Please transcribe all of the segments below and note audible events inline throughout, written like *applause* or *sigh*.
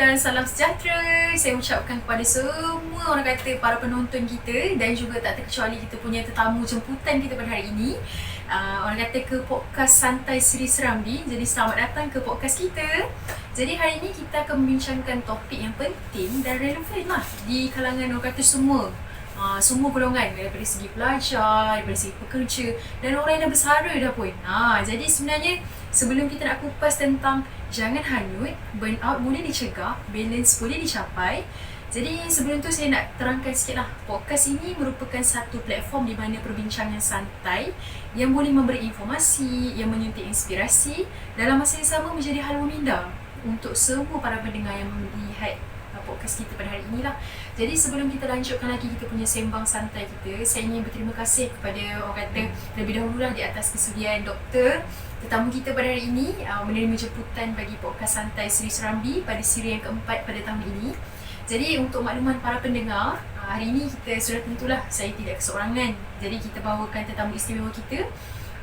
dan salam sejahtera. Saya ucapkan kepada semua orang kata para penonton kita Dan juga tak terkecuali kita punya tetamu jemputan kita pada hari ini. Uh, Orang kata ke podcast Santai Seri Serambi. Jadi selamat datang ke podcast kita. Jadi hari ini kita akan membincangkan topik yang penting dan relevan lah Di kalangan orang kata semua. Uh, semua golongan daripada segi pelajar, daripada segi pekerja dan orang yang dah bersara dah pun. Ha, jadi sebenarnya sebelum kita nak kupas tentang jangan hanyut, burnout boleh dicegah, balance boleh dicapai. Jadi sebelum tu saya nak terangkan sikit lah Podcast ini merupakan satu platform di mana perbincangan santai Yang boleh memberi informasi, yang menyuntik inspirasi Dalam masa yang sama menjadi hal meminda Untuk semua para pendengar yang melihat podcast kita pada hari ini lah. Jadi sebelum kita lanjutkan lagi kita punya sembang santai kita, saya ingin berterima kasih kepada orang kata lebih dahulu lah di atas kesudian doktor tetamu kita pada hari ini uh, menerima jemputan bagi podcast santai Seri Serambi pada siri yang keempat pada tahun ini. Jadi untuk makluman para pendengar, uh, hari ini kita sudah tentulah saya tidak keseorangan. Jadi kita bawakan tetamu istimewa kita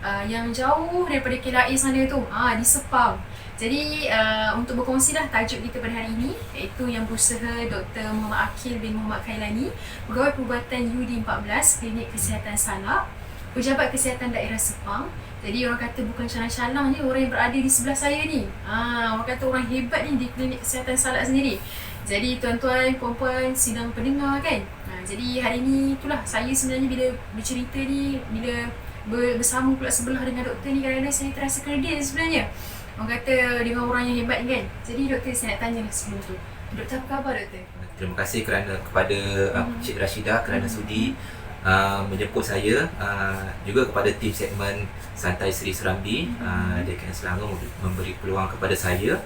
uh, yang jauh daripada KLIA sana tu, uh, di Sepang. Jadi uh, untuk berkongsi lah tajuk kita pada hari ini iaitu yang berusaha Dr. Muhammad Akil bin Muhammad Khailani Pegawai Perubatan UD14 Klinik Kesihatan Salak Pejabat Kesihatan Daerah Sepang jadi orang kata bukan calang-calang ni orang yang berada di sebelah saya ni. Ha, orang kata orang hebat ni di klinik kesihatan salak sendiri. Jadi tuan-tuan, puan-puan, sidang pendengar kan. Ha, jadi hari ni itulah saya sebenarnya bila bercerita ni, bila bersama pula sebelah dengan doktor ni kadang-kadang saya terasa kredit sebenarnya. Orang kata dengan orang yang hebat kan. Jadi doktor saya nak tanya sebelum tu. Doktor apa khabar doktor? Terima kasih kerana kepada uh, hmm. Cik Rashida kerana hmm. sudi uh, menjemput saya uh, juga kepada tim segmen Santai Seri Serambi hmm. uh, DKN Selangor memberi peluang kepada saya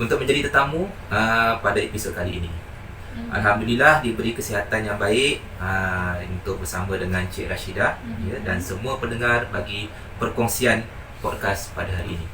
untuk menjadi tetamu uh, pada episod kali ini. Hmm. Alhamdulillah diberi kesihatan yang baik uh, untuk bersama dengan Cik Rashida hmm. ya, dan semua pendengar bagi perkongsian podcast pada hari ini.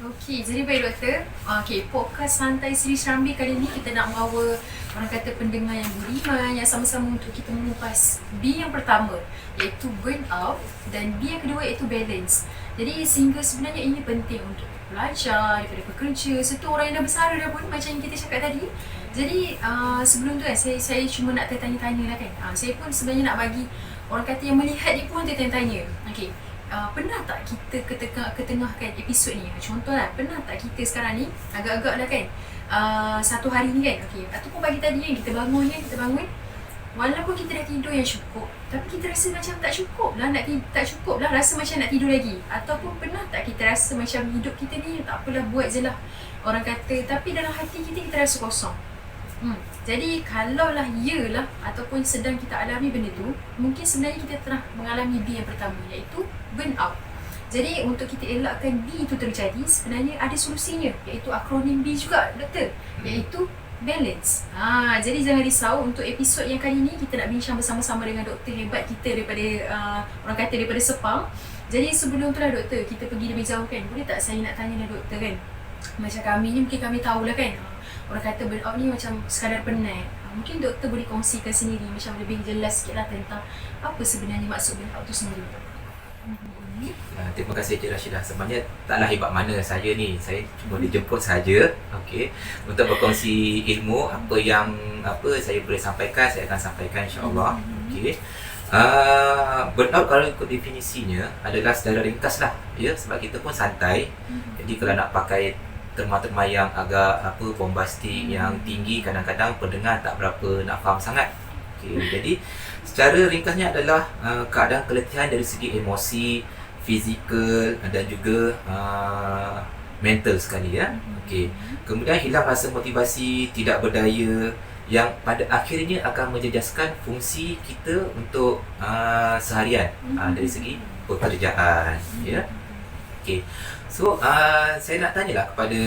Okey, jadi baik doktor. Okey, podcast Santai Seri Serambi kali ini kita nak bawa orang kata pendengar yang beriman yang sama-sama untuk kita mengupas B yang pertama iaitu burn out dan B yang kedua iaitu balance. Jadi sehingga sebenarnya ini penting untuk pelajar, daripada pekerja, serta orang yang dah besar dah pun macam yang kita cakap tadi. Jadi uh, sebelum tu kan saya saya cuma nak tertanya-tanya lah kan. Uh, saya pun sebenarnya nak bagi orang kata yang melihat ni pun tertanya-tanya. Okey. Uh, pernah tak kita ketengah, ketengahkan episod ni? Contoh lah, pernah tak kita sekarang ni agak-agak lah kan uh, satu hari ni kan? Okay. Ataupun pagi tadi kan kita bangun kan, kita bangun Walaupun kita dah tidur yang cukup Tapi kita rasa macam tak cukup lah nak Tak cukup lah rasa macam nak tidur lagi Ataupun pernah tak kita rasa macam hidup kita ni Tak apalah buat je lah Orang kata Tapi dalam hati kita kita rasa kosong hmm. Jadi kalau lah ya lah Ataupun sedang kita alami benda tu Mungkin sebenarnya kita telah mengalami B yang pertama Iaitu burn out jadi untuk kita elakkan B itu terjadi sebenarnya ada solusinya iaitu akronim B juga doktor hmm. iaitu balance. Ha, jadi jangan risau untuk episod yang kali ini kita nak bincang bersama-sama dengan doktor hebat kita daripada uh, orang kata daripada Sepang. Jadi sebelum tu lah doktor, kita pergi lebih jauh kan. Boleh tak saya nak tanya lah doktor kan? Macam kami ni mungkin kami tahulah kan. Orang kata burnout ni macam sekadar penat. Mungkin doktor boleh kongsikan sendiri macam lebih jelas sikit lah tentang apa sebenarnya maksud burnout tu sendiri. Uh, terima kasih Cik Rashidah. Sebenarnya taklah hebat mana saya ni. Saya cuma dijemput saja, okey, untuk berkongsi ilmu apa yang apa saya boleh sampaikan, saya akan sampaikan insya-Allah. Okey. Uh, burnout kalau ikut definisinya adalah secara ringkas lah ya sebab kita pun santai jadi kalau nak pakai terma-terma yang agak apa bombastik yang tinggi kadang-kadang pendengar tak berapa nak faham sangat okay. jadi secara ringkasnya adalah uh, keadaan keletihan dari segi emosi fizikal dan juga uh, mental sekali ya. Okey. Kemudian hilang rasa motivasi, tidak berdaya yang pada akhirnya akan menjejaskan fungsi kita untuk uh, seharian uh, dari segi pekerjaan ya. Okey. So uh, saya nak tanyalah kepada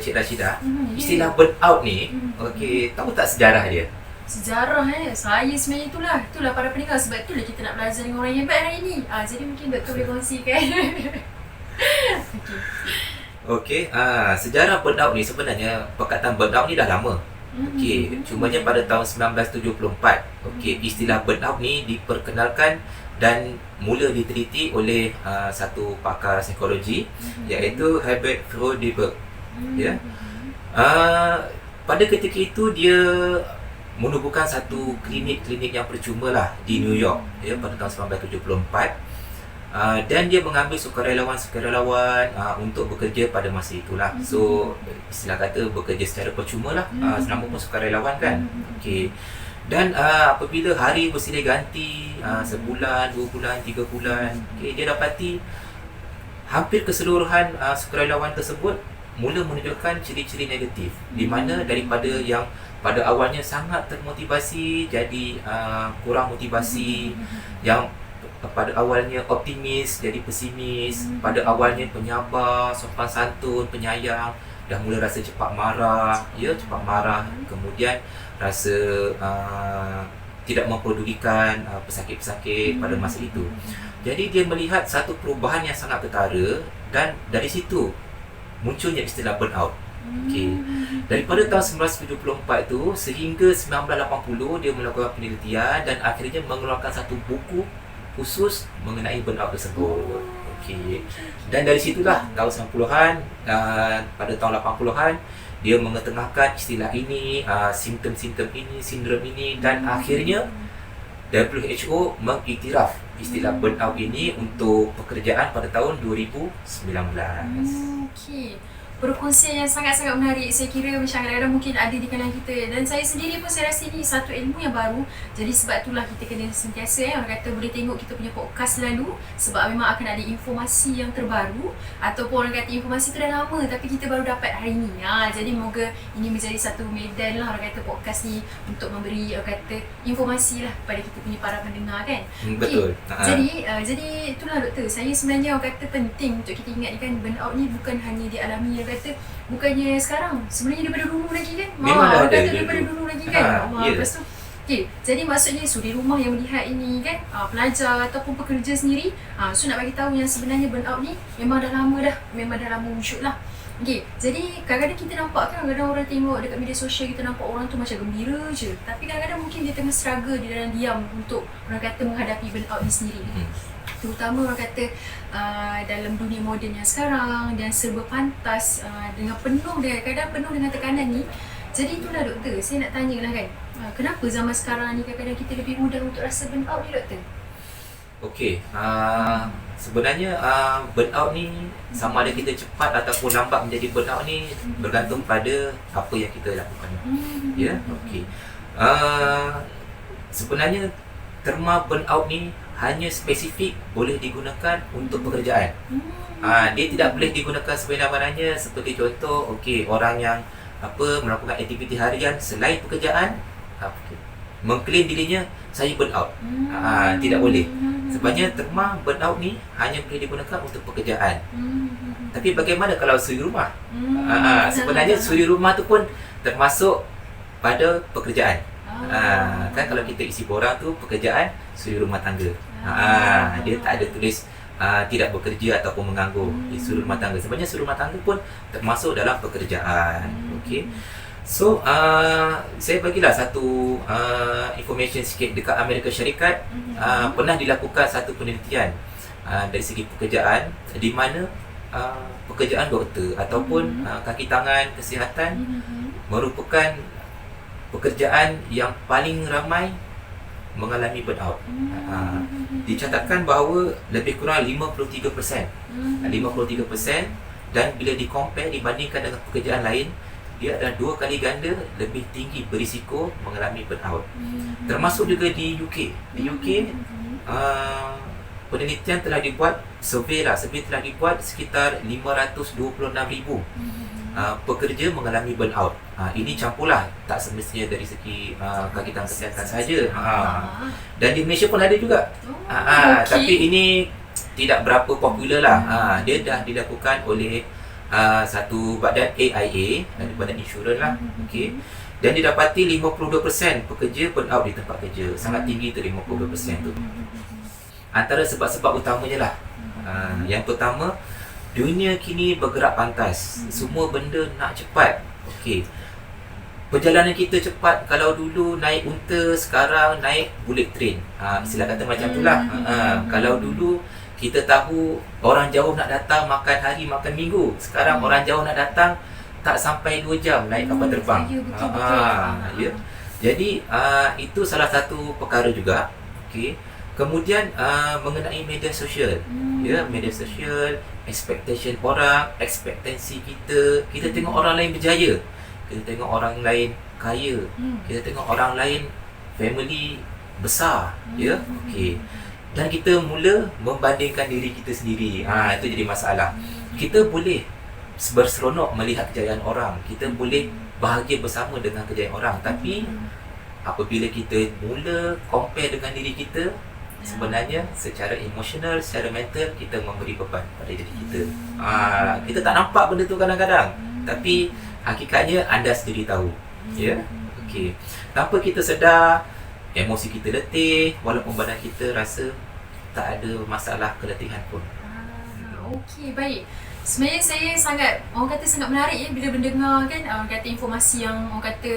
Cik Rashidah, istilah burnout ni okey, tahu tak sejarah dia? sejarah eh? Saya sebenarnya itulah. Itulah para pendengar sebab itulah kita nak belajar dengan orang yang hebat hari ni. Ah jadi mungkin doktor boleh kongsikan. *laughs* Okey. Okey ah sejarah burnout ni sebenarnya perkataan burnout ni dah lama. Okey mm-hmm. cumanya pada tahun 1974 okey istilah burnout ni diperkenalkan dan mula diteliti oleh uh, satu pakar psikologi mm-hmm. iaitu Herbert Frodenberg mm-hmm. ya yeah. uh, pada ketika itu dia menubuhkan satu klinik-klinik yang percuma lah di New York ya pada tahun 1974 Uh, dan dia mengambil sukarelawan-sukarelawan uh, untuk bekerja pada masa itulah. So istilah kata bekerja secara percuma lah. Uh, nama pun sukarelawan kan. Okey. Dan uh, apabila hari bersilih ganti uh, sebulan, dua bulan, tiga bulan, okay, dia dapati hampir keseluruhan uh, sukarelawan tersebut mula menunjukkan ciri-ciri negatif. Di mana daripada yang pada awalnya sangat termotivasi jadi uh, kurang motivasi yang pada awalnya optimis jadi pesimis hmm. pada awalnya penyabar sopan santun penyayang dah mula rasa cepat marah ya cepat marah. Kemudian rasa uh, tidak mempedulikan uh, pesakit-pesakit pada masa itu jadi dia melihat satu perubahan yang sangat ketara dan dari situ munculnya istilah burnout Okay. Daripada tahun 1974 tu sehingga 1980 dia melakukan penelitian dan akhirnya mengeluarkan satu buku khusus mengenai burnout tersebut. Okey. Dan dari situlah tahun 90-an dan pada tahun 80-an dia mengetengahkan istilah ini, uh, simptom-simptom ini, sindrom ini dan akhirnya WHO mengiktiraf istilah burnout ini untuk pekerjaan pada tahun 2019. Hmm, Okey perkongsian yang sangat-sangat menarik. Saya kira macam kadang-kadang mungkin ada di kalangan kita. Dan saya sendiri pun saya rasa ini satu ilmu yang baru. Jadi sebab itulah kita kena sentiasa eh, orang kata boleh tengok kita punya podcast selalu sebab memang akan ada informasi yang terbaru ataupun orang kata informasi tu dah lama tapi kita baru dapat hari ini. Ha, jadi moga ini menjadi satu medan lah orang kata podcast ni untuk memberi orang kata informasi lah kepada kita punya para pendengar kan? Hmm, betul. Okay. jadi uh, jadi itulah doktor. Saya sebenarnya orang kata penting untuk kita ingat kan burnout ni bukan hanya dialami kata bukannya sekarang sebenarnya daripada dulu lagi kan? Memang ha, ada kata daripada dulu, lagi kan? Ha, ha, yeah. lepas tu Okay, jadi maksudnya suri rumah yang melihat ini kan uh, pelajar ataupun pekerja sendiri uh, so nak bagi tahu yang sebenarnya burnout ni memang dah lama dah memang dah lama wujud lah. Okay, jadi kadang-kadang kita nampak kan kadang-kadang orang tengok dekat media sosial kita nampak orang tu macam gembira je. Tapi kadang-kadang mungkin dia tengah struggle di dalam diam untuk orang kata menghadapi burnout ni sendiri. Hmm terutama orang kata uh, dalam dunia moden yang sekarang dan serba pantas uh, dengan penuh dengan kadang penuh dengan tekanan ni jadi itulah doktor saya nak tanya lah kan uh, kenapa zaman sekarang ni kadang-kadang kita lebih mudah untuk rasa burnout ni doktor Okey, uh, sebenarnya uh, burnout ni sama ada kita cepat ataupun lambat menjadi burnout ni bergantung pada apa yang kita lakukan. Hmm. Ya, yeah? okey. Uh, sebenarnya terma burnout ni hanya spesifik boleh digunakan untuk pekerjaan. Hmm. Ha, dia tidak boleh digunakan sebenarnya seperti contoh, okey orang yang apa melakukan aktiviti harian selain pekerjaan, ha, mengklaim dirinya saya burn out. Ha, tidak boleh. Sebenarnya terma burn out ni hanya boleh digunakan untuk pekerjaan. Hmm. Tapi bagaimana kalau suri rumah? Ha, sebenarnya suri rumah tu pun termasuk pada pekerjaan. Ha, kan kalau kita isi borang tu pekerjaan suri rumah tangga. Ha, dia tak ada tulis uh, tidak bekerja ataupun menganggur hmm. di seluruh rumah tangga. Sebenarnya seluruh rumah tangga pun termasuk dalam pekerjaan. Hmm. Okey. So, uh, saya bagilah satu uh, information sikit dekat Amerika Syarikat hmm. uh, pernah dilakukan satu penelitian uh, dari segi pekerjaan di mana uh, pekerjaan doktor ataupun hmm. uh, kaki tangan kesihatan hmm. merupakan pekerjaan yang paling ramai mengalami burnout. Hmm. Uh, dicatatkan bahawa lebih kurang 53%. Hmm. 53% dan bila dikompare dibandingkan dengan pekerjaan lain, dia ada dua kali ganda lebih tinggi berisiko mengalami burnout. Hmm. Termasuk juga di UK. Di UK hmm. uh, penelitian telah dibuat survey lah, survey telah dibuat sekitar 526,000 hmm uh, pekerja mengalami burnout. Uh, ini campurlah tak semestinya dari segi uh, kagitan kesihatan saja. Uh, dan di Malaysia pun ada juga. Uh, uh, okay. Tapi ini tidak berapa popular lah. Uh, dia dah dilakukan oleh uh, satu badan AIA, badan insurans lah. Okay. Dan didapati 52% pekerja burnout di tempat kerja. Sangat tinggi tu 52% tu. Antara sebab-sebab utamanya lah. Uh, yang pertama, dunia kini bergerak pantas. Hmm. Semua benda nak cepat. Okey. Perjalanan kita cepat kalau dulu naik unta, sekarang naik bullet train. Ha, istilah kata macam itulah. Hmm. Ha, kalau dulu kita tahu orang jauh nak datang makan hari makan minggu. Sekarang hmm. orang jauh nak datang tak sampai 2 jam naik kapal Hmm, terbang. Ya, betul, Ah, betul. ah, ya. Jadi uh, itu salah satu perkara juga. Okey. Kemudian uh, mengenai media sosial. Hmm. Ya, media sosial, expectation orang, ekspektasi kita. Kita tengok orang lain berjaya. Kita tengok orang lain kaya. Hmm. Kita tengok orang lain family besar, ya. Hmm. Okey. Dan kita mula membandingkan diri kita sendiri. Ha, itu jadi masalah. Kita boleh berseronok melihat kejayaan orang. Kita boleh bahagia bersama dengan kejayaan orang. Tapi apabila kita mula compare dengan diri kita, sebenarnya secara emosional, secara mental kita memberi beban pada diri kita. Ah, kita tak nampak benda tu kadang-kadang. Tapi hakikatnya anda sendiri tahu. Ya. Okey. Tanpa kita sedar, emosi kita letih walaupun badan kita rasa tak ada masalah keletihan pun. Ah, Okey, baik. Sebenarnya saya sangat orang kata sangat menarik ya bila mendengar kan ah, orang kata informasi yang orang kata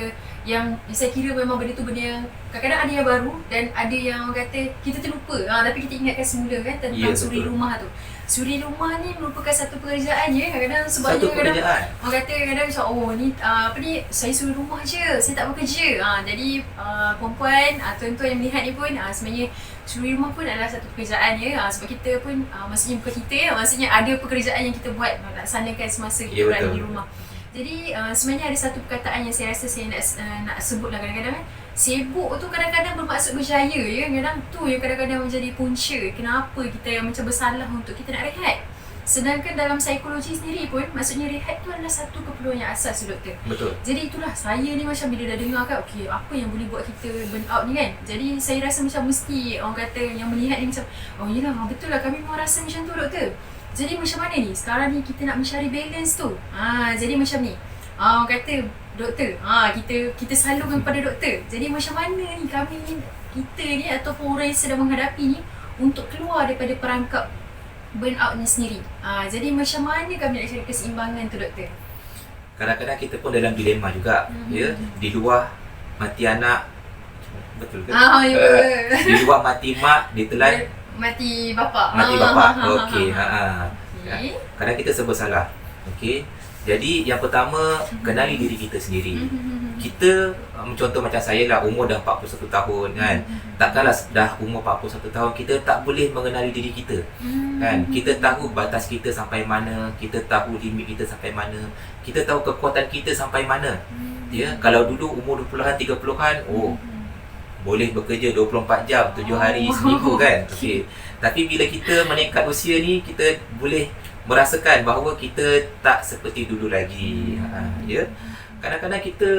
yang saya kira memang benda tu benda yang kadang-kadang ada yang baru dan ada yang orang kata kita terlupa ah, tapi kita ingatkan semula kan tentang Ya, suri betul. rumah tu. Suri rumah ni merupakan satu pekerjaan ya kadang-kadang sebabnya Satu kadang pekerjaan. Orang kata kadang macam oh ni uh, apa ni saya suruh rumah je, saya tak bekerja. Ha, jadi uh, perempuan uh, tuan-tuan yang melihat ni pun uh, sebenarnya suri rumah pun adalah satu pekerjaan ya. Uh, sebab kita pun uh, maksudnya bukan kita ya, maksudnya ada pekerjaan yang kita buat laksanakan semasa kita Ya, berada betul. di rumah. Jadi uh, sebenarnya ada satu perkataan yang saya rasa saya nak uh, nak sebutlah kadang-kadang kan. Sibuk tu kadang-kadang bermaksud berjaya ya. Kadang tu yang kadang-kadang menjadi punca kenapa kita yang macam bersalah untuk kita nak rehat. Sedangkan dalam psikologi sendiri pun maksudnya rehat tu adalah satu keperluan yang asas doktor. Betul. Jadi itulah saya ni macam bila dah dengar kan okey apa yang boleh buat kita burn out ni kan. Jadi saya rasa macam mesti orang kata yang melihat ni macam oh yelah betul lah kami memang rasa macam tu doktor. Jadi macam mana ni sekarang ni kita nak mencari balance tu. Ha jadi macam ni. Ha orang kata doktor ha kita kita salurkan kepada doktor. Jadi macam mana ni kami ni kita ni ataupun orang yang sedang menghadapi ni untuk keluar daripada perangkap burnout ni sendiri. Ha jadi macam mana kami nak cari keseimbangan tu doktor? Kadang-kadang kita pun dalam dilema juga, Mhm. ya. Di luar mati anak betul ke? Ah ya. Eh, di luar mati mak, ditelan mati bapa. mati bapa. ah, Okey, ha. Okey. Kadang kita serba salah. Okey. Jadi yang pertama kenali diri kita sendiri. Mhm. Kita um, contoh macam saya lah umur dah 41 tahun kan. Mhm. Takkanlah dah umur 41 tahun kita tak boleh mengenali diri kita. Mhm. kan kita tahu batas kita sampai mana kita tahu limit kita sampai mana kita tahu kekuatan kita sampai mana Mhm. ya kalau dulu umur 20-an 30-an oh Mhm. boleh bekerja 24 jam 7 hari Oh. seminggu kan *laughs* okey tapi bila kita meningkat usia ni kita boleh merasakan bahawa kita tak seperti dulu lagi ha, ya kadang-kadang kita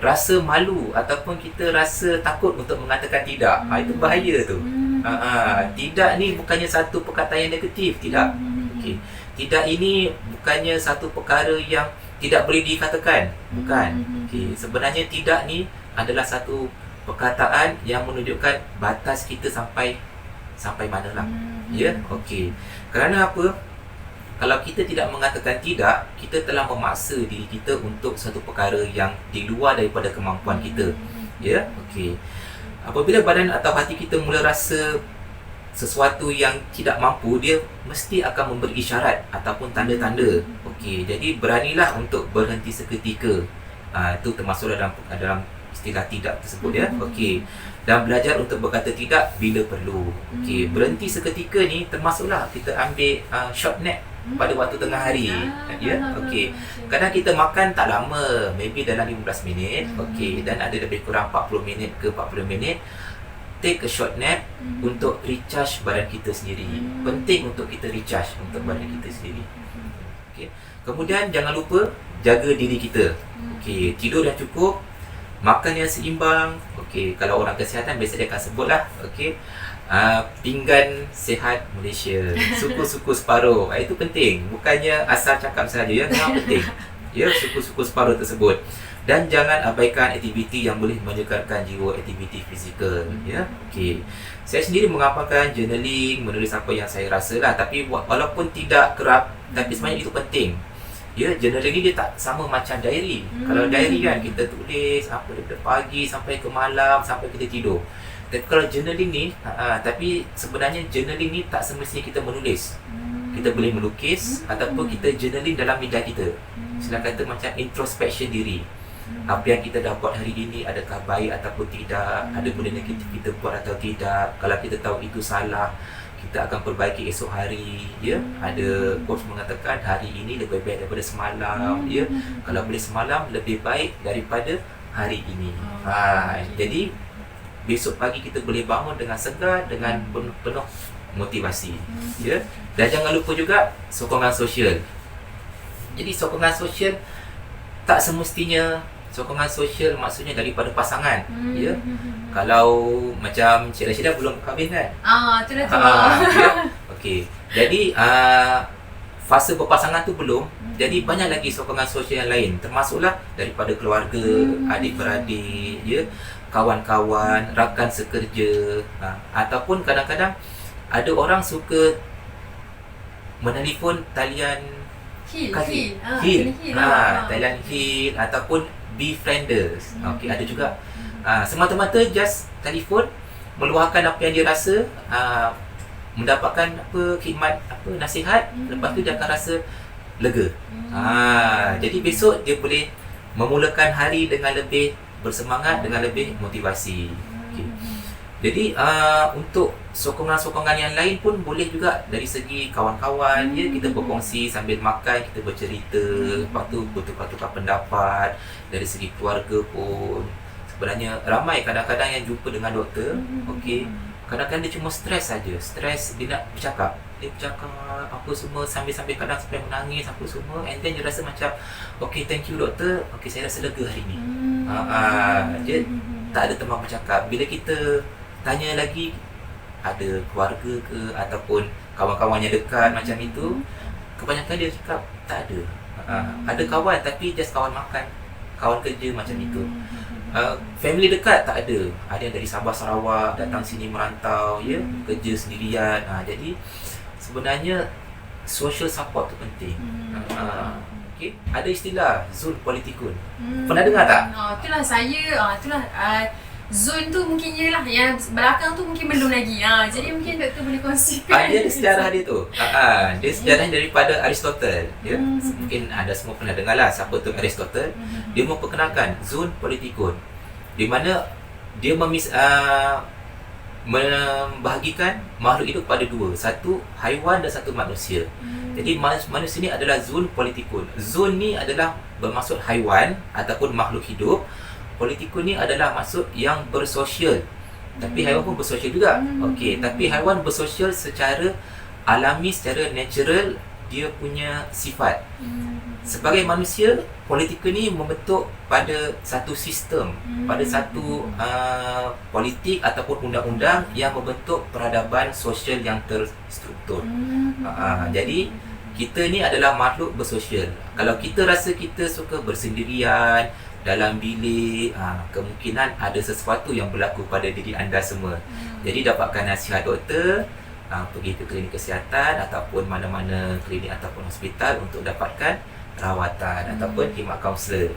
rasa malu ataupun kita rasa takut untuk mengatakan tidak ha, itu bahaya tu Mhm. Ha, ha, tidak ni bukannya satu perkataan yang negatif, tidak. Mhm. Okey. Tidak ini bukannya satu perkara yang tidak boleh dikatakan, bukan. Okey, sebenarnya tidak ni adalah satu perkataan yang menunjukkan batas kita sampai sampai manalah. Ya, okey. Kerana apa? Kalau kita tidak mengatakan tidak, kita telah memaksa diri kita untuk satu perkara yang di luar daripada kemampuan kita. Ya, okey. Apabila badan atau hati kita mula rasa sesuatu yang tidak mampu, dia mesti akan memberi isyarat ataupun tanda-tanda. Okey, jadi beranilah untuk berhenti seketika. Ah itu termasuk dalam dalam istilah tidak tersebut ya. Okey. Dan belajar untuk berkata tidak bila perlu. Okey, berhenti seketika ni termasuklah kita ambil uh, short nap pada waktu tengah hari. Ya, okey. Kadang kita makan tak lama, maybe dalam 15 minit, Hmm. okey, dan ada lebih kurang 40 minit ke 40 minit. Take a short nap Mhm. untuk recharge badan kita sendiri. Hmm. Penting untuk kita recharge untuk badan kita sendiri. Okey. Kemudian jangan lupa jaga diri kita. Okey, tidur yang cukup, makan yang seimbang. Okey, kalau orang kesihatan biasa dia akan sebutlah, okey. Uh, pinggan sihat Malaysia. Suku-suku separuh. Ah, Itu penting. Bukannya asal cakap saja Ya memang penting. Ya suku-suku separuh tersebut. Dan jangan abaikan aktiviti yang boleh menyegarkan jiwa Aktiviti fizikal. Ya Okey. Saya sendiri mengamalkan journaling Menulis apa yang saya rasa lah Tapi wa- walaupun tidak kerap Tapi sebenarnya itu penting. Ya, journaling ni dia tak sama macam diary. Hmm. Kalau diary kan kita tulis apa daripada pagi sampai ke malam sampai kita tidur. Tapi kalau journaling ni, uh, tapi sebenarnya journaling ni tak semestinya kita menulis. Hmm. kita boleh melukis Hmm. ataupun kita journaling dalam meja kita. Hmm. Silakan kata macam introspection diri. Apa yang kita dah buat hari ini adakah baik ataupun tidak? Ada benda negatif kita buat atau tidak? Kalau kita tahu itu salah kita akan perbaiki esok hari ya. Ada quotes mengatakan hari ini lebih baik daripada semalam ya. Kalau boleh semalam lebih baik daripada hari ini. Oh, ha, jadi besok pagi kita boleh bangun dengan segar dengan penuh, penuh motivasi ya dan jangan lupa juga sokongan sosial jadi sokongan sosial tak semestinya sokongan sosial maksudnya daripada pasangan Hmm. ya kalau macam Cik Rashidah belum kahwin kan Ah, tu. Ah, ya. Okey. Jadi uh, fasa berpasangan tu belum. Jadi banyak lagi sokongan sosial yang lain termasuklah daripada keluarga, Hmm. adik-beradik, ya, kawan-kawan, rakan sekerja ha, ataupun kadang-kadang ada orang suka menelpon talian Heal, heal. Ah, heal. heal Ha, lah. talian heal ataupun befrienders. Hmm. Okey, ada juga uh, semata-mata just telefon meluahkan apa yang dia rasa uh, mendapatkan apa khidmat apa nasihat Hmm. lepas tu dia akan rasa lega. Hmm. Ha, jadi besok dia boleh memulakan hari dengan lebih bersemangat dengan lebih motivasi. Okey. Jadi uh, untuk sokongan-sokongan yang lain pun boleh juga dari segi kawan-kawan. Ya kita berkongsi sambil makan kita bercerita lepas tu bertukar-tukar pendapat dari segi keluarga pun. Sebenarnya ramai kadang-kadang yang jumpa dengan doktor okey. Kadang-kadang dia cuma stres saja. Stres dia nak bercakap. Dia bercakap apa semua sambil-sambil kadang sampai menangis apa semua. And then dia rasa macam okay thank you doktor. Okay saya rasa lega hari ni. Ah, dia tak ada teman bercakap. Bila kita tanya lagi ada keluarga ke ataupun kawan-kawan yang dekat macam itu kebanyakan dia cakap tak ada. Uh, ada kawan tapi just kawan makan kawan kerja macam itu. Uh, family dekat tak ada. Ada yang dari Sabah Sarawak datang sini merantau ya kerja sendirian. Uh, jadi sebenarnya social support tu penting. Uh, okay. ada istilah zul politikun Hmm. Pernah dengar tak? Ah, itulah saya, ah, itulah ah, zone tu mungkin je lah yang belakang tu mungkin belum lagi. Ah, jadi mungkin doktor boleh kongsikan. Ah, ada sejarah dia tu. Ah, ah, dia sejarah daripada Aristotle. Ya. Hmm. Mungkin anda semua pernah dengar lah siapa tu Aristotle. Dia memperkenalkan zon politikun. Di mana dia memis uh, membahagikan makhluk hidup pada dua. Satu haiwan dan satu manusia. Hmm. Jadi manus- manusia ni adalah zon politikun. Zon ni adalah bermaksud haiwan ataupun makhluk hidup. Politikun ni adalah maksud yang bersosial. Tapi haiwan pun bersosial juga. Hmm. Okey, tapi haiwan bersosial secara alami, secara natural dia punya sifat. Hmm. Sebagai manusia, politikun ni membentuk pada satu sistem, Hmm. pada satu uh, politik ataupun undang-undang yang membentuk peradaban sosial yang terstruktur. Hmm. Ah, jadi kita ni adalah makhluk bersosial. Kalau kita rasa kita suka bersendirian dalam bilik, ah, kemungkinan ada sesuatu yang berlaku pada diri anda semua. Hmm. Jadi dapatkan nasihat doktor, ah, pergi ke klinik kesihatan ataupun mana-mana klinik ataupun hospital untuk dapatkan rawatan Hmm. ataupun khidmat kaunselor.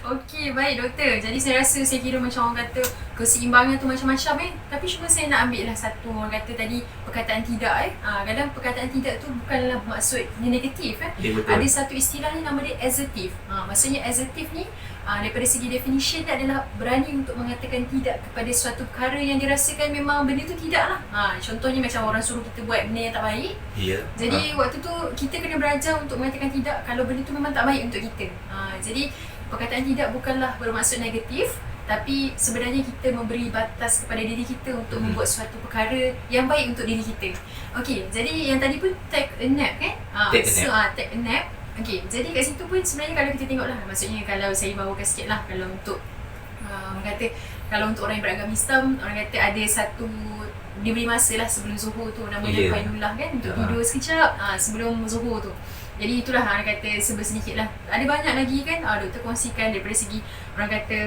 Okey, baik doktor. Jadi saya rasa saya kira macam orang kata keseimbangan tu macam-macam eh. Tapi cuma saya nak ambil lah satu orang kata tadi perkataan tidak eh. Ha, kadang perkataan tidak tu bukanlah maksudnya negatif eh. Ya betul. Ada satu istilah ni nama dia assertive. Ha, maksudnya assertive ni ha, daripada segi definition dia adalah berani untuk mengatakan tidak kepada suatu perkara yang dirasakan memang benda tu tidak lah. Ha, contohnya macam orang suruh kita buat benda yang tak baik. Ya. Jadi waktu tu kita kena belajar untuk mengatakan tidak kalau benda tu memang tak baik untuk kita. Ha, jadi perkataan tidak bukanlah bermaksud negatif tapi sebenarnya kita memberi batas kepada diri kita untuk Hmm. membuat suatu perkara yang baik untuk diri kita. Okey, jadi yang tadi pun take a nap kan? Ha, Take a so, nap. ah, take a nap. Okey, jadi kat situ pun sebenarnya kalau kita tengok lah, maksudnya kalau saya bawakan sikit lah kalau untuk uh, orang kata kalau untuk orang yang beragama Islam, orang kata ada satu diberi masa lah sebelum zuhur tu namanya Ya. yeah. Qailullah kan untuk Ha. tidur sekejap ha, sebelum zuhur tu. Jadi itulah orang kata sebab sedikit lah. Ada banyak lagi kan uh, doktor kongsikan daripada segi orang kata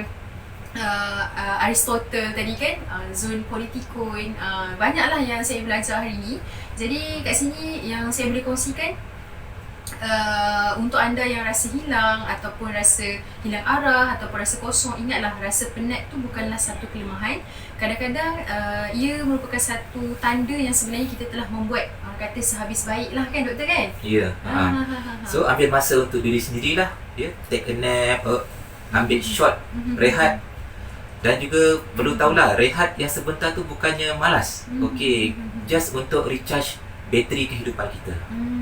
uh, uh, Aristotle tadi kan uh, zon politikon uh, banyaklah yang saya belajar hari ni. Jadi kat sini yang saya boleh kongsikan uh, untuk anda yang rasa hilang ataupun rasa hilang arah ataupun rasa kosong ingatlah rasa penat tu bukanlah satu kelemahan kadang-kadang uh, ia merupakan satu tanda yang sebenarnya kita telah membuat orang kata sehabis baik lah kan doktor kan? Ya. Ah, Ha. ah, ah. So ambil masa untuk diri sendirilah. Ya, take a nap, uh, ambil short Mhm. rehat dan juga perlu tahulah rehat yang sebentar tu bukannya malas. Okey, just untuk recharge bateri kehidupan kita. Hmm,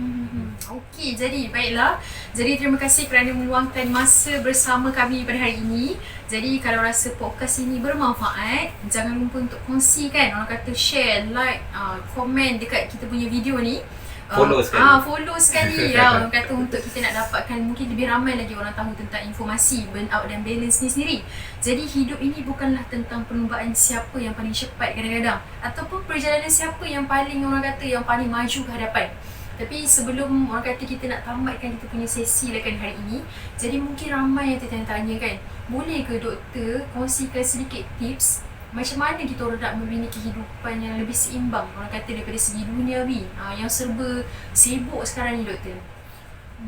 Okey, jadi baiklah. Jadi terima kasih kerana meluangkan masa bersama kami pada hari ini. Jadi kalau rasa podcast ini bermanfaat, jangan lupa untuk kongsikan. Orang kata share, like, uh, komen dekat kita punya video ni. Uh, Follow sekali. Ah, follow sekali. *laughs* ya, orang kata untuk kita nak dapatkan mungkin lebih ramai lagi orang tahu tentang informasi burnout dan balance ni sendiri. Jadi hidup ini bukanlah tentang perlumbaan siapa yang paling cepat kadang-kadang ataupun perjalanan siapa yang paling orang kata yang paling maju ke hadapan. Tapi sebelum orang kata kita nak tamatkan kita punya sesi lekan hari ini, jadi mungkin ramai yang tertanya-tanya kan, boleh ke doktor kongsikan sedikit tips macam mana kita orang nak membina kehidupan yang lebih seimbang orang kata daripada segi duniawi ha, yang serba sibuk sekarang ni doktor.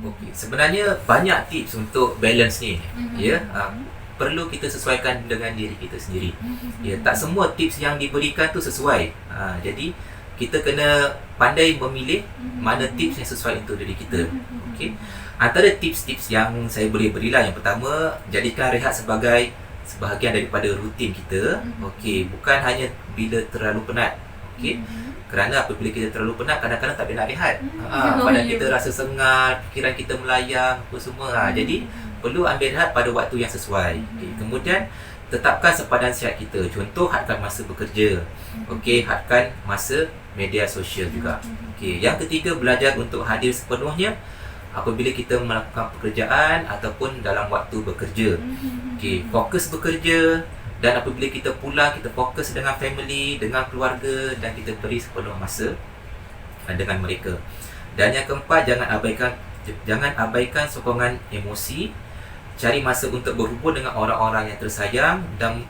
Okey, sebenarnya banyak tips untuk balance ni. Mhm. Ya, ah, perlu kita sesuaikan dengan diri kita sendiri. Mhm. Ya, tak semua tips yang diberikan tu sesuai. Ha, jadi kita kena pandai memilih Mhm. mana tips yang sesuai untuk diri kita. Mhm. Okey. Antara tips-tips yang saya boleh berilah yang pertama, jadikan rehat sebagai sebahagian daripada rutin kita. Mhm. Okey, bukan hanya bila terlalu penat. Okey. Mhm. Kerana apabila kita terlalu penat, kadang-kadang tak boleh nak rehat. Mhm. Ha, Oh, badan kita *laughs* rasa sengat, fikiran kita melayang, apa semua. Ha, jadi perlu ambil rehat pada waktu yang sesuai. Okey. Mhm. Kemudian tetapkan sepadan sihat kita. Contoh hadkan masa bekerja. Okey, hadkan masa media sosial juga. Okey, yang ketiga belajar untuk hadir sepenuhnya apabila kita melakukan pekerjaan ataupun dalam waktu bekerja. Okey, fokus bekerja dan apabila kita pulang kita fokus dengan family, dengan keluarga dan kita beri sepenuh masa dengan mereka. Dan yang keempat jangan abaikan jangan abaikan sokongan emosi. Cari masa untuk berhubung dengan orang-orang yang tersayang dan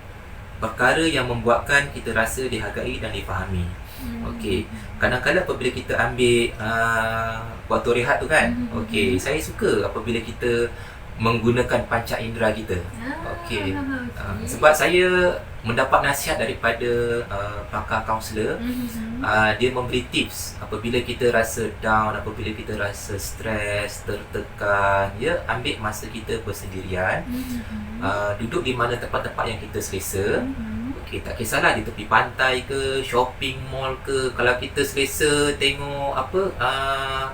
perkara yang membuatkan kita rasa dihargai dan difahami. Mhm. Okey. Kadang-kadang apabila kita ambil uh, waktu rehat tu kan. Mhm. Okey, saya suka apabila kita menggunakan panca indera kita. Ah, Okey. Uh, okey. sebab saya mendapat nasihat daripada uh, pakar kaunselor Mhm. uh, dia memberi tips apabila kita rasa down, apabila kita rasa stres, tertekan, ya ambil masa kita bersendirian, Mhm. uh, duduk di mana tempat-tempat yang kita selesa. Mhm. Okey, tak kisahlah di tepi pantai ke, shopping mall ke, kalau kita selesa tengok apa uh,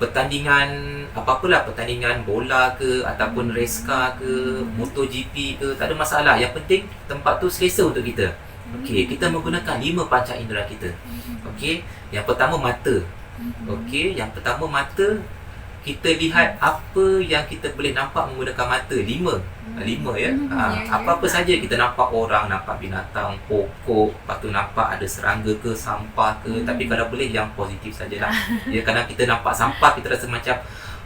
pertandingan apa-apalah pertandingan bola ke ataupun race car ke, MotoGP ke, tak ada masalah. Yang penting tempat tu selesa untuk kita. Okey, kita menggunakan lima panca indera kita. Okey, yang pertama mata. Okey, yang pertama mata kita lihat apa yang kita boleh nampak menggunakan mata. Lima. Lima ya. Mhm, Ha, ya, ya. apa-apa saja kita nampak orang, nampak binatang, pokok, lepas tu nampak ada serangga ke, sampah ke. Mhm. Tapi kalau boleh yang positif sajalah. *laughs* ya kadang kita nampak sampah kita rasa macam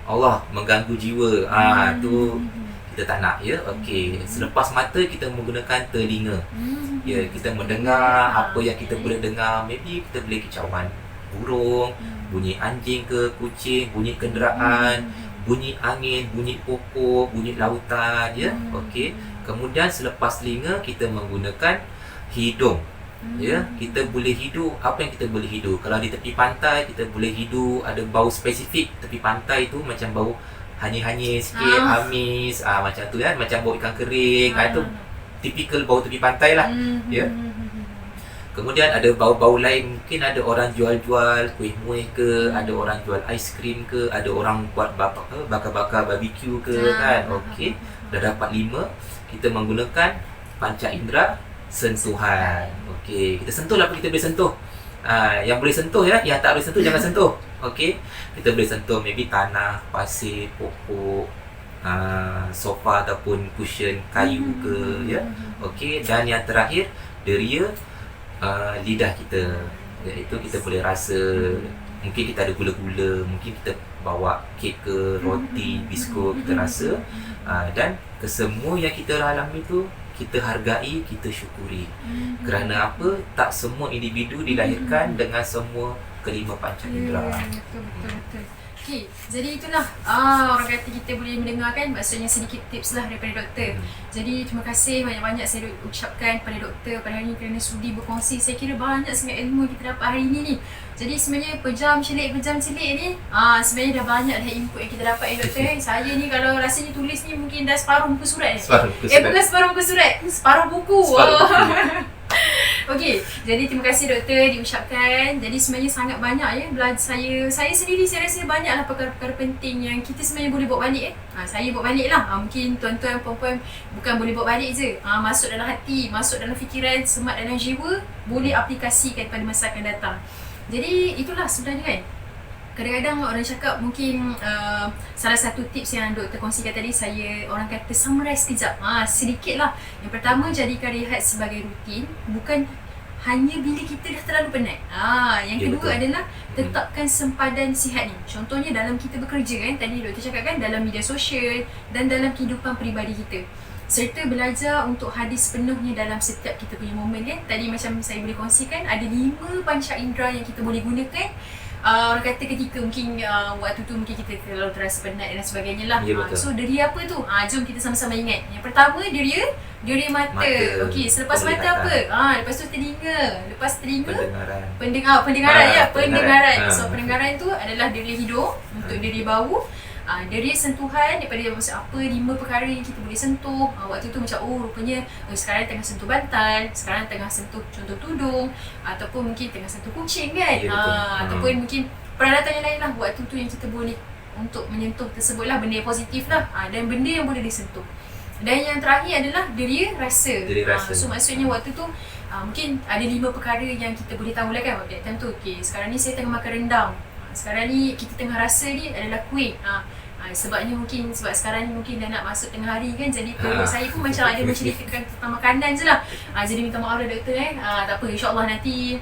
Allah mengganggu jiwa. Ah tu Mhm. kita tak nak ya. Okey, selepas mata kita menggunakan telinga. Mhm. Ya, kita mendengar apa yang kita boleh dengar. Maybe kita boleh kicauan burung, Mhm. Bunyi anjing ke, kucing, bunyi kenderaan, Mhm. bunyi angin, bunyi pokok, bunyi lautan, ya. Mhm. Okey. Kemudian selepas telinga kita menggunakan hidung. Ya, Mhm. kita boleh hidu apa yang kita boleh hidu. Kalau di tepi pantai kita boleh hidu ada bau spesifik tepi pantai tu macam bau hanyir-hanyir sikit, Ah. amis, ah macam tu kan, macam bau ikan kering. Ah, itu Ah. tipikal bau tepi pantai lah. Mhm. ya. Kemudian ada bau-bau lain Mungkin ada orang jual-jual kuih muih ke Hmm. Ada orang jual aiskrim ke Ada orang buat bakar- bakar-bakar barbecue ke Ah. kan Okey Dah dapat lima Kita menggunakan panca indera sentuhan Okey Kita sentuh lah apa kita boleh sentuh Ah, yang boleh sentuh ya, yang tak boleh sentuh jangan sentuh. Okey. Kita boleh sentuh maybe tanah, pasir, pokok, ah, sofa ataupun cushion kayu ke ya. Okey, dan yang terakhir deria uh, lidah kita. Iaitu kita boleh rasa mungkin kita ada gula-gula, mungkin kita bawa kek ke, roti, biskut kita rasa uh, dan kesemua yang kita alami tu kita hargai, kita syukuri. Kerana apa? Tak semua individu dilahirkan dengan semua kelima panca indera. Ya, betul, betul, betul. Okey, jadi itulah ah, orang kata kita boleh mendengar kan maksudnya sedikit tips lah daripada doktor. Hmm. Jadi terima kasih banyak-banyak saya ucapkan kepada doktor pada hari ini kerana sudi berkongsi. Saya kira banyak sangat ilmu kita dapat hari ini ni. Jadi sebenarnya pejam celik pejam celik ni ah sebenarnya dah banyak dah input yang kita dapat ya doktor. saya ni kalau rasanya tulis ni mungkin dah separuh muka surat ni. Separuh muka Eh bukan separuh muka surat, separuh buku. Separuh buku. *laughs* Okey, jadi terima kasih doktor diucapkan. Jadi sebenarnya sangat banyak ya belajar saya. Saya sendiri saya rasa banyaklah perkara-perkara penting yang kita sebenarnya boleh bawa balik eh. Ha, saya bawa balik lah. Ha, mungkin tuan-tuan puan-puan bukan boleh bawa balik je. Ha, masuk dalam hati, masuk dalam fikiran, semat dalam jiwa, boleh aplikasikan pada masa akan datang. Jadi itulah sebenarnya kan. Kadang-kadang orang cakap mungkin uh, salah satu tips yang doktor kongsikan tadi saya orang kata summarize sekejap. Ha, sedikit lah. Yang pertama jadikan rehat sebagai rutin bukan hanya bila kita dah terlalu penat. Ha, yang Ya, kedua betul. adalah tetapkan sempadan sihat ni. Contohnya dalam kita bekerja kan tadi doktor cakap kan dalam media sosial dan dalam kehidupan peribadi kita. Serta belajar untuk hadis sepenuhnya dalam setiap kita punya momen kan. Tadi macam saya boleh kongsikan ada lima panca indera yang kita boleh gunakan uh, orang kata ketika mungkin uh, waktu tu mungkin kita terlalu terasa penat dan sebagainya lah. Ya, Ah, betul. so deria apa tu? Ha, jom kita sama-sama ingat. Yang pertama deria, deria mata. Mata. Okey, selepas mata apa? Ah, lepas tu telinga. Lepas telinga, Pendengaran. pendengar pendengaran Ah, ya, pendengaran. pendengaran. Ah. So pendengaran tu adalah deria hidung untuk Ah. deria bau. Ah, deria sentuhan daripada maksud apa lima perkara yang kita boleh sentuh. Ah, waktu tu macam oh rupanya oh, sekarang tengah sentuh bantal, sekarang tengah sentuh contoh tudung ataupun mungkin tengah sentuh kucing kan. Ya, betul. Ah, Hmm. ataupun mungkin peralatan yang lain lah waktu tu yang kita boleh untuk menyentuh tersebut lah benda yang positif lah ha, dan benda yang boleh disentuh dan yang terakhir adalah deria rasa Deria Ah, rasa. so maksudnya waktu tu ah, mungkin ada lima perkara yang kita boleh tahu lah kan waktu time tu okay, sekarang ni saya tengah makan rendang Ah, sekarang ni kita tengah rasa ni adalah kuih ha, ha, sebabnya mungkin sebab sekarang ni mungkin dah nak masuk tengah hari kan jadi perut Ah. saya pun macam ada menceritakan tentang makanan je lah. Ha, jadi minta maaf lah doktor eh. Ha, tak apa insyaAllah nanti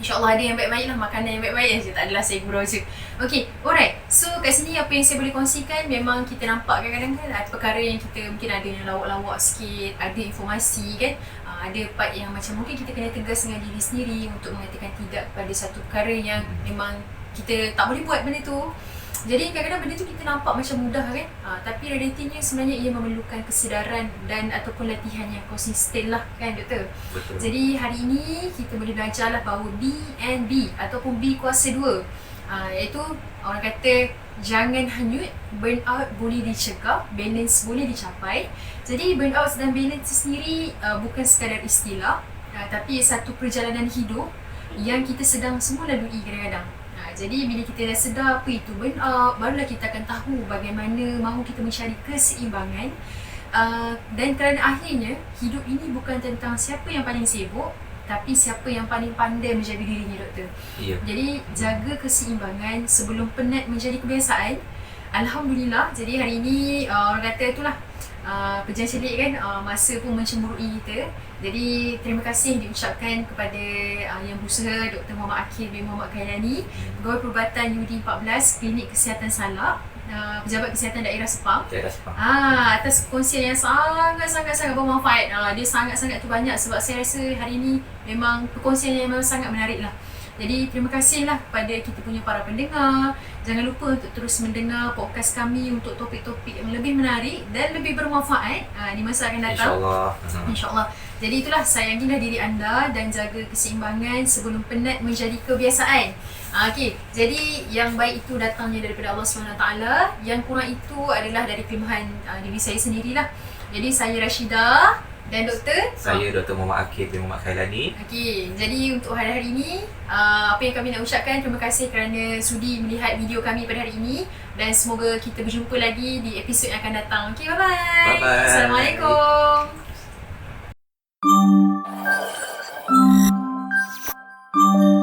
InsyaAllah ada yang baik-baik lah Makanan yang baik-baik je. Tak adalah saya gurau je. Okay Alright. So kat sini apa yang saya boleh kongsikan Memang kita nampak kadang-kadang kan Ada perkara yang kita Mungkin ada yang lawak-lawak sikit Ada informasi kan. Ada part yang macam Mungkin kita kena tegas dengan diri sendiri Untuk mengatakan tidak Pada satu perkara yang Memang kita tak boleh buat benda tu jadi kadang-kadang benda tu kita nampak macam mudah kan? Ha, Tapi realitinya sebenarnya ia memerlukan kesedaran Dan ataupun latihan yang konsisten lah kan doktor? Betul. jadi hari ini kita boleh belajar lah bahawa B and B ataupun B kuasa 2 uh, Iaitu orang kata jangan hanyut, burnout boleh dicegah, balance boleh dicapai. Jadi burnout dan balance sendiri uh, bukan sekadar istilah uh, Tapi satu perjalanan hidup yang kita sedang semua lalui kadang-kadang. Ha, jadi bila kita dah sedar apa itu burnout, barulah kita akan tahu bagaimana mahu kita mencari keseimbangan Uh, dan kerana akhirnya hidup ini bukan tentang siapa yang paling sibuk tapi siapa yang paling pandai menjaga dirinya doktor. Ya. Jadi jaga keseimbangan sebelum penat menjadi kebiasaan. Alhamdulillah. Jadi hari ini uh, orang kata itulah uh, pejam celik kan uh, masa pun mencemburui kita. Jadi terima kasih diucapkan kepada uh, yang berusaha Dr. Muhammad Akil bin Muhammad Kailani, Pegawai Perubatan UD 14 Klinik Kesihatan Salak, uh, Pejabat Kesihatan Daerah Sepang dah sepang. Ah, atas kongsian yang sangat-sangat-sangat bermanfaat. Ah, dia sangat-sangat tu banyak sebab saya rasa hari ini memang perkongsian yang memang sangat menarik lah. Jadi terima kasihlah kepada kita punya para pendengar. Jangan lupa untuk terus mendengar podcast kami untuk topik-topik yang lebih menarik dan lebih bermanfaat ah, di masa akan datang. InsyaAllah. Ha. InsyaAllah. Jadi itulah sayangilah diri anda dan jaga keseimbangan sebelum penat menjadi kebiasaan. Ah, Okey, jadi yang baik itu datangnya daripada Allah SWT. Yang kurang itu adalah dari kelemahan uh, diri saya sendirilah. Jadi saya Rashida dan doktor? Saya. Dr. Muhammad Akif bin Muhammad Khailani. Okey. Jadi untuk hari-hari ini, uh, apa yang kami nak ucapkan, terima kasih kerana sudi melihat video kami pada hari ini. Dan semoga kita berjumpa lagi di episod yang akan datang. Okey, bye-bye. Bye-bye. Assalamualaikum. Bye. Thank you.